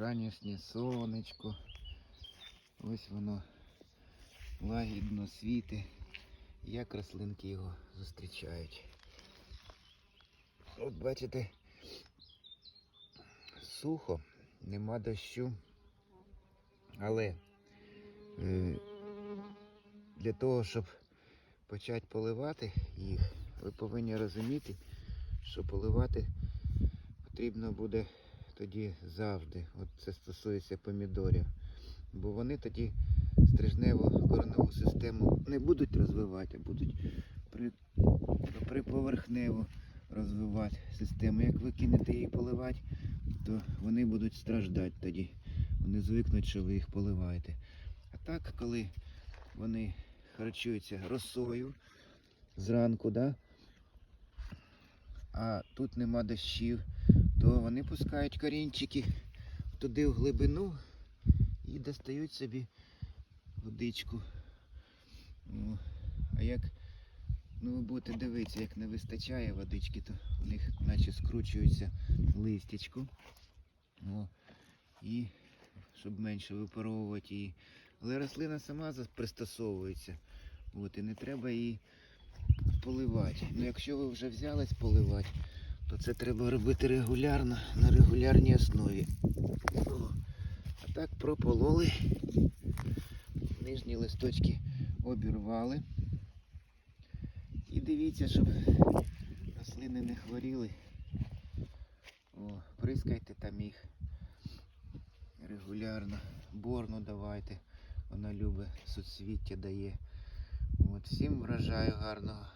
ранішнє сонечко. Ось воно лагідно світи. Як рослинки його зустрічають. От бачите, сухо, нема дощу. Але е, для того, щоб почати поливати їх, ви повинні розуміти, що поливати потрібно буде тоді завжди. От це стосується помідорів. Бо вони тоді стрижневу кореневу систему не будуть розвивати, а будуть при, розвивати систему. Як ви кинете її поливати, то вони будуть страждати тоді. Вони звикнуть, що ви їх поливаєте. А так, коли вони харчуються росою зранку, да? а тут нема дощів, то вони пускають корінчики туди в глибину і достають собі водичку. О, а як ну, ви будете дивитися, як не вистачає водички, то у них наче скручується листячко. О, і щоб менше випаровувати її. Але рослина сама пристосовується. От, і не треба її поливати. Ну якщо ви вже взялись поливати, то це треба робити регулярно, на регулярній основі. О, а так пропололи. Нижні листочки обірвали. І дивіться, щоб рослини не хворіли. О, прискайте там їх регулярно. Борну давайте. Вона любить суцвіття дає. От, всім врожаю гарного.